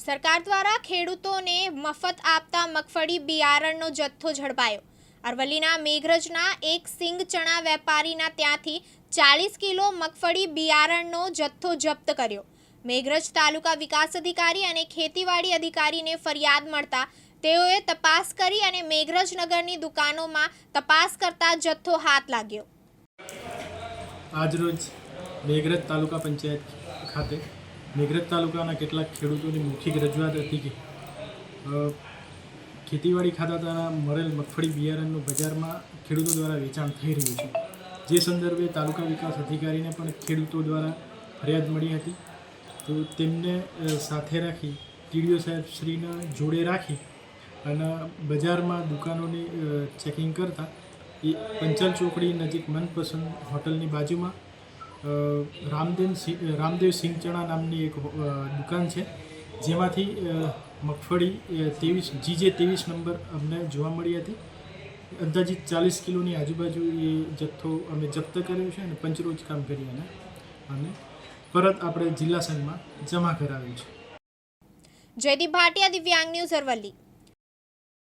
સરકાર દ્વારા ખેડૂતોને મફત આપતા મગફળી બિયારણનો જથ્થો ઝડપાયો. અરવલ્લીના મેઘરજના એક સિંગ ચણા વેપારીના ત્યાંથી ચાલીસ કિલો મગફળી બિયારણનો જથ્થો જપ્ત કર્યો. મેઘરજ તાલુકા વિકાસ અધિકારી અને ખેતીવાડી અધિકારીને ફરિયાદ મળતા તેઓએ તપાસ કરી અને મેઘરજ નગરની દુકાનોમાં તપાસ કરતા જથ્થો હાથ લાગ્યો. આજરોજ મેઘરજ તાલુકા પંચાયત ખાતે મેઘરજ તાલુકાના કેટલાક ખેડૂતોની મૌખિક રજૂઆત હતી કે ખેતીવાડી ખાતા દ્વારા મળેલ મગફળી બિયારણનું બજારમાં ખેડૂતો દ્વારા વેચાણ થઈ રહ્યું છે. જે સંદર્ભે તાલુકા વિકાસ અધિકારીને પણ ખેડૂતો દ્વારા ફરિયાદ મળી હતી. તો તેમને સાથે રાખી ટીડીઓ સાહેબ શ્રીના જોડે રાખી અને બજારમાં દુકાનોની ચેકિંગ કરતા એ પંચાલ ચોકડી નજીક મનપસંદ હોટલની બાજુમાં અ, રામદેવ સિંહ રામદેવ સિંહ ચણા નામની એક દુકાન છે. જેમાંથી મગફળી ત્રેવીસ જીજે ત્રેવીસ નંબર અમને જોવા મળી હતી. અંદાજિત ચાલીસ કિલોની આજુબાજુ એ જથ્થો અમે જપ્ત કર્યો છે અને પંચરોજ કામ કરી અને અમે પરત આપણે જિલ્લા સંઘમાં જમા કરાવ્યું છે. જયદીપ ભાટિયા દિવ્યાંગ ન્યૂઝ અરવલ્લી.